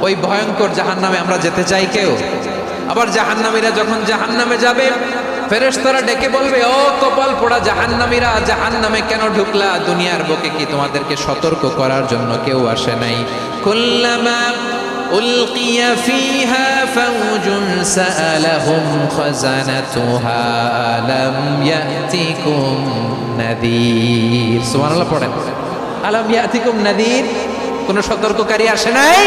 ওই ভয়ঙ্কর জাহান নামে আমরা যেতে চাই কেউ? আবার জাহান্নামীরা যখন জাহান্নামে যাবে, ফেরেশতারা ডেকে বলবে, ও কপাল পোড়া জাহান্নামীরা, জাহান্নামে কেন ঢুকলা? দুনিয়ার বুকে কি তোমাদেরকে সতর্ক করার জন্য কেউ আসে নাই? কোন সতর্ককারী আসে নাই?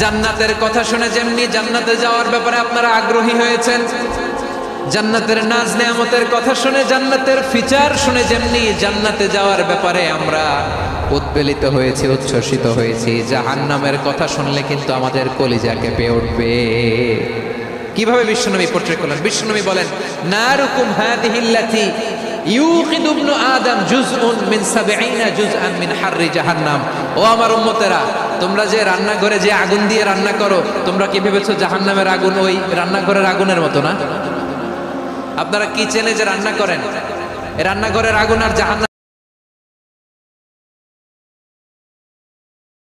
জান্নাতের কথা শুনে যেমনি জান্নাতে যাওয়ার ব্যাপারে আপনারা আগ্রহী হয়েছেন, জান্নাতের নাজ নেয়ামতের কথা শুনে, জান্নাতের ফিচার শুনে যেমনি জান্নাতে যাওয়ার ব্যাপারে আমরা উদ্বেলিত হয়েছি, উচ্ছ্বসিত হয়েছি, জাহান্নামের কথা শুনলে কিন্তু আমাদের কলিজা কেঁপে উঠবে। কীভাবে বিশ্বনবী পোট্রে করলেন? বিশ্বনবী বলেন, নারুকুম হাদিহিল্লাতি ইউকিদু ইবনু আদম জুজউন মিন 70 জুজআন মিন হাররি জাহান্নাম। ও আমার উম্মতেরা, তোমরা যে রান্নাঘরে যে আগুন দিয়ে রান্না করো, তোমরা কি ভেবেছো জাহান্নামের আগুন ওই রান্নাঘরের আগুনের মতো না? আপনারা কিচেনে যে রান্না করেন? এই রান্নাঘরের আগুন আর জাহান্নাম